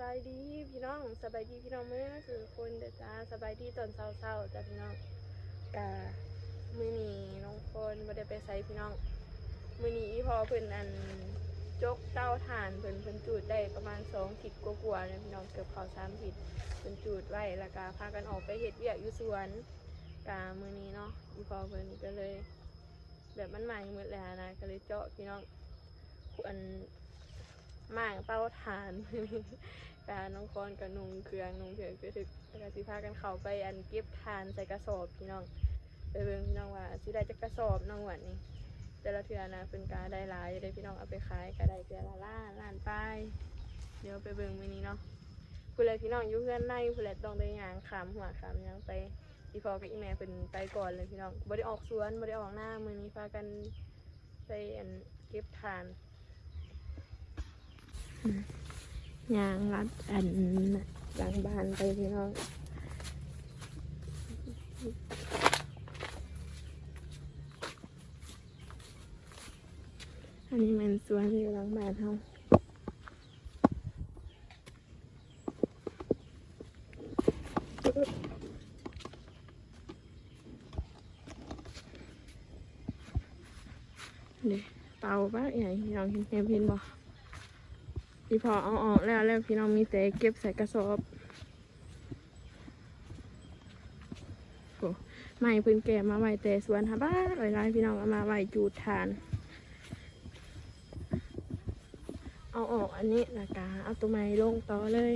บายดีพี่น้องสบายดีพี่น้องเมื่อคือคนเดจ้าสบายดีตอนเช้าๆจ้าพี่น้องกะมื้อนี้น้องคนบ่ได้ไปไสพี่น้อง มื้อนี้พอเพิ่นอันจกเต้าถ่านเพิ่นเพิ่นจูดได้ประมาณ2ขีดกว่าๆนะพี่น้องเกือบเข้า3ขีดเพิ่นจูดไว้แล้วก็พากันออกไปเฮ็ดเวียกอยู่สวนกะมื้อนี้เนาะอีพอเพิ่นก็เลย แบบมันใหม่หมดแล้วนะก็เลยเจาะพี่น้องอัน หมางเป้าทานกาน้องคอนกับนุงเครืองนุงเครื่องคือถึกแล้วสิพากันเข้าไปอันเก็บทานใส่กระสอบพี่น้องไปเบิ่งพี่น้องว่าสิได้จักกระสอบน้องหวันนี้แต่ละเทื่อนะเป็นกาได้หลายได้พี่น้องเอาไปขายก็ได้เทื่อละล้านล้านป้ายเดี๋ยวไปเบิ่งมื้อนี้เนาะผู้ใดพี่น้องอยู่เพื่อนในผู้ใดต้องได้ยางขามหัวขามยังไปอีพอกับอีแม่เป็นไปก่อนเลยพี่น้องบ่ได้ออกสวนบ่ได้ออกหน้ามื้อนี้พากันไปอันเก็บทาน ยางรัดอันหลังบ้านไปพี่น้องอันนี้มันสวนอยู่หลังบ้านเขาเดี๋ยวเป่าปะใหญ่พี่น้องเห็นเห็นเห็นบ่ พี่พอเอาออกแล้วแล้วพี่น้องมีแต่เก็บใส่กระสอบโอ้ไม่พื้นแก่มาไว้แต่สวนฮะบ้าหลายๆพี่น้องเอามาไว้จูดทาน เอาออกอันนี้ละกาเอาตัวไม้ลงต่อเลย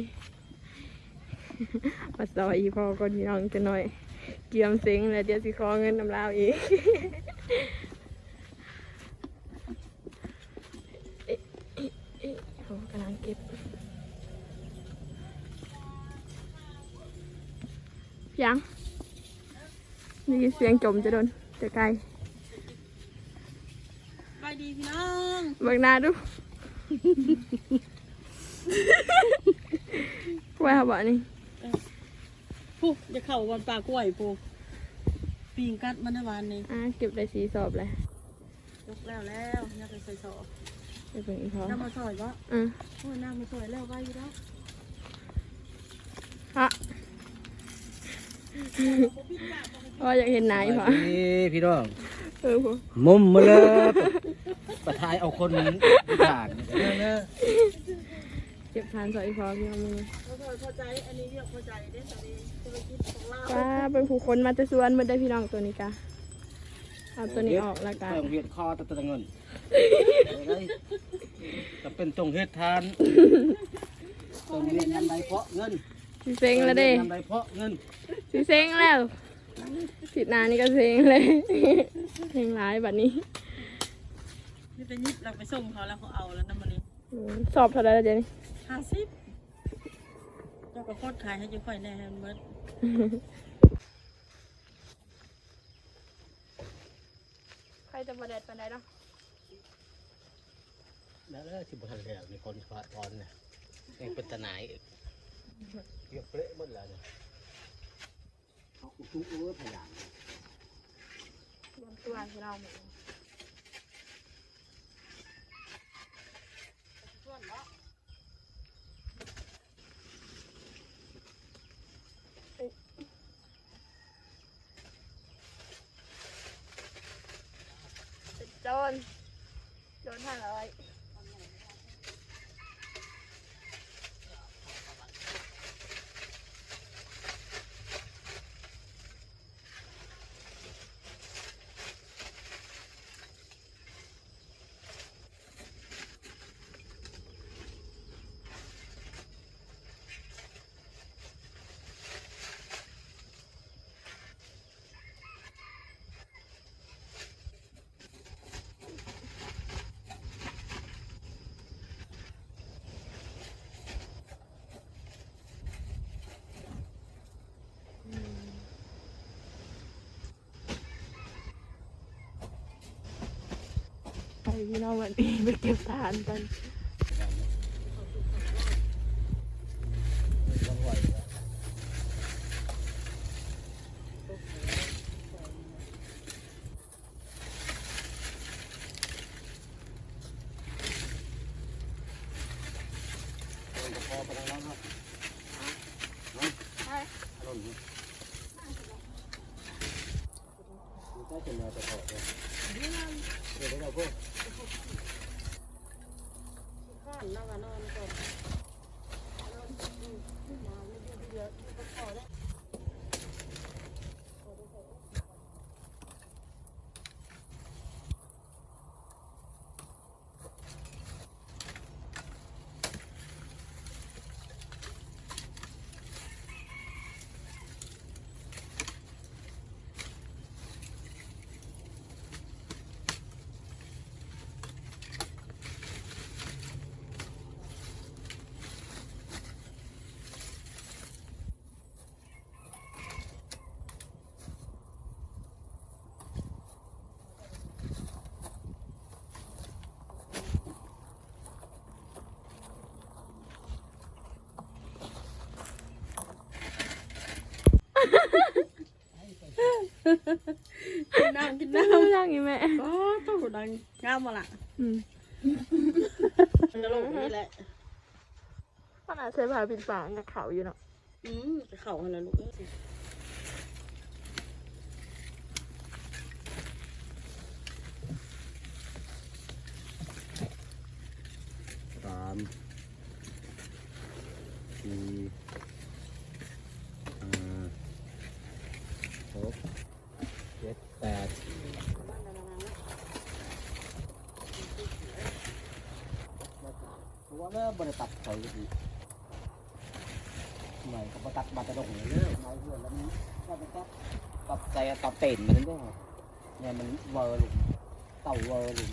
มาซอยอีพอก่อนพี่น้องจะหน่อย เกียมเซ็งแล้วเดี๋ยวสิขอเงินน้ำลาวอีก เอ๊ะเอ๊ะเอ๊ะเขากำลังเก็บ ยังได้ยินเสียงจมจะโดนจะไกลไปดีพี่น้องเบิกหน้าดูกล้วยเขาบอกนี่ผู้จะเข้าวันปลากล้วยปูปีงกัดมันในวันนี้อ่าเก็บได้สีสอบเลยยกแล้วแล้วอยากไปใส่ซอไปเบิ่งอีกพอน้ำมาซอยวะอือโอ้ยน้ำมาซอยแล้วไว้อยู่แล้วฮะ อ๋ออยากเห็นไหนพอนี่พี่น้องเออพอมุมมาเลยประทายเอาคนผ่านเนอะเก็บทานสอยพอพี่เอามือเขาซอยพอใจอันนี้เรียกพอใจเด้อตอนนี้ธุรกิจของเราป้าเป็นผู้คนมาจะสวนมาได้พี่น้องตัวนี้กะเอาตัวนี้ออกแล้วกันเพิ่มเวียนคอตะตะเงินได้จะเป็นตรงเฮ็ดทานตรงเรียนยำใดเพาะเงิน สิเซ็งแล้วเด้ยำใดเพาะเงินสิเซ็งแล้วผิดหนานี่ก็เซ็งเลยเซ็งร้ายแบบนี้นี่เป็นยิบเราไปส่งเขาแล้วเขาเอาแล้วน้ำมันนี้อืมสอบเท่าไหรแล้วเดี๋ยวนี้ห้าสิบเจ้าก็โคตรขายให้เจ้าค่อยแน่แฮมเบิร์ดใครจะมาแดดปันไดเนาะแล้วแล้วสิบทันแล้วมีคนฟ้าตอนเนี่ยยังเป็นตะหนายอีก เกี่ยวเปรอะหมดแล้วเนี่ยเขาตุ้งเอื้อพยานรวมตัวที่เราหมดเป็นโจนโจนห้าร้อยไป พี่น้องวันนี้ไปเก็บทานกัน ต้องไหว นจะพอไปทางนั้นเนาะ ใช่ อารมณ์นี้ มันก็จะมาจะพอเลยเดี๋ยวเราพวกข้านแล้วก็นอนก่อนนอนอืมาไม่ได้เยอะก็พอแล้ว กินน้ำกิน น้น้ำยังอีแม่ำก็ต้องดังงามมาละอืมจะลงนี่แหละขนาดใช้ผ้าปิดปากกับเขาอยู่เนาะอืมจะเข่าอะไรลูกเอ้ยสามสี่ห้าหกเจ็ดแปด ตัวเริ่มบริตัดเขาอยู่ดีหน่อยก็บตัดบัตรดงเลยเลยน้อยเพื่อนแล้วมันก็ไปตัดตัดใจตัดเต็นมันนั่นด้วยเนี่ยมันเวอร์ลุมเต่าเวอร์ลุม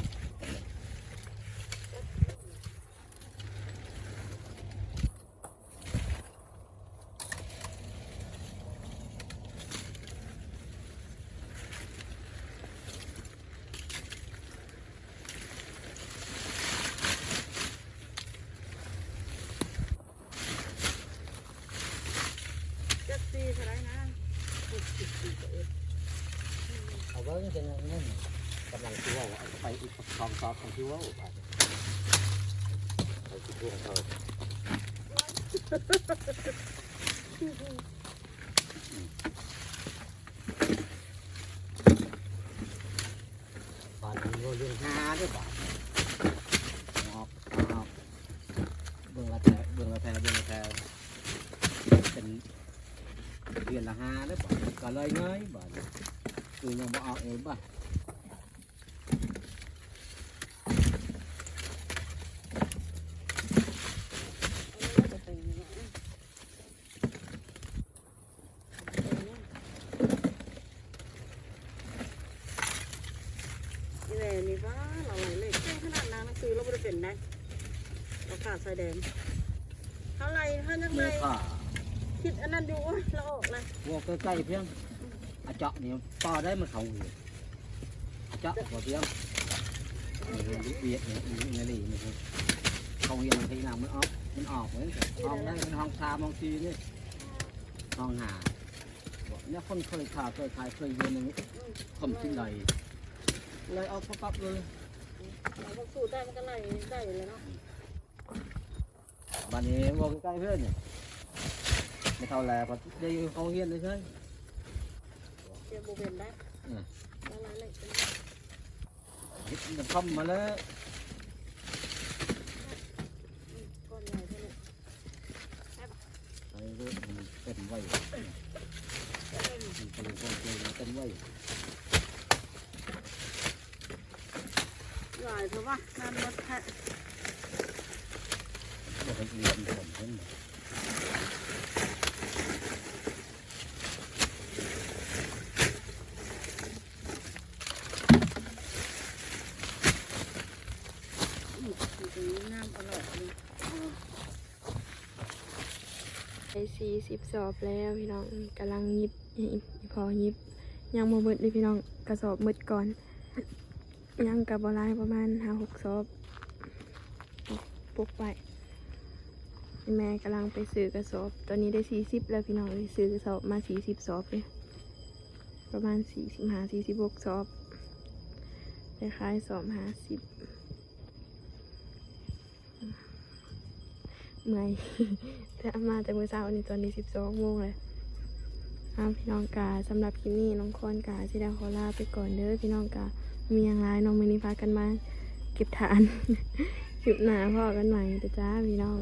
เจ็ดสี่เท่าไหรนะหกสิบสี่ตัวเอง เอาไว้เป็นอย่างนั้นกำลังคิดว่าเอาไปอีกสองซอของคิดว่าอาจจะไปคิดว่าเขาบาทนี้เรื่องหาด้วยบาทออกออกเบื้องละแถวเบื้องละแถวเบื้องละแถวเป็นเดือนละห้าด้วยบาทก็เลยเงยบาท คือยังบ่เอาเองป่ะจะเป็นยังไงนี่แหละนี่ว่าเราไหลเลยแค่ขนาดนั้นหนังสือเราไม่ได้เป็นนะเราขาดสายแดงเท่าไหรถ้ายังไงเมื่อข้าคิดอันนั้นอยู่ว่าเราออกนะพวกใกล้ๆเพียง อาเจาะนี่ต่อได้มันเขาอยู่อาเจาะบ่เพียงนี่เบียดนี่นี่นี่นี่นี่เขาเห็นทีหลังมันออกมันออกเหมือนกันห้องได้เป็นห้องชามห้องซีนี่ห้องหาเนี่ยคนเคยขาเคยขายเคยเรียนอย่งนี้คมชิ้นใดเลยเอาปั๊บเลยสู้ได้มันก็ไล่ได้เลยเนาะบัดนี้วกใกล้เพื่อนเนี่ยไม่เท่าแลพอได้เขาเฮียนเลยใช่ เดี๋ยวโบเป็นได้อืมแล้วไล่เลยเป็นเฮ็ดมันคอมมาแล้ว ก้อนใหญ่เท่านี้ ไอ้เรื่องมันเต็มไว้มันก็เลยคนเจอมันเต็มไว้ ใหญ่เพราะว่านั่นรถแค่ บ่ให้เรียนผมเพิ่น ตรงนี้น้ำอร่อยเลย ไป สิบสอบแล้วพี่น้องกำลังยิบยิบพอยิบ ยังโมเบิดเลยพี่น้องกระสอบมืดก่อน ยังกับบอลายประมาณห้าหกสอบปุกไปแม่กำลังไปซื้อกระสอบ ตอนนี้ได้สี่สิบแล้วพี่น้องเลยซื้อกระสอบมาสี่สิบสอบเลยประมาณสี่สิบห้าสี่สิบหกสอบไปขายสอบห้าสิบ เมื่อยแต่มาแต่มื้อเช้านี่ตอนนี้สิบสองโมงเลยอ้าวพี่น้องกาสำหรับคลิปนี้น้องคอนกาสิดาขอลาไปก่อนเด้อพี่น้องกามีอย่างไรน้องมินิพากันมาเก็บฐานคลิปหนาพ่อกันใหม่แต่จ้าพี่น้อง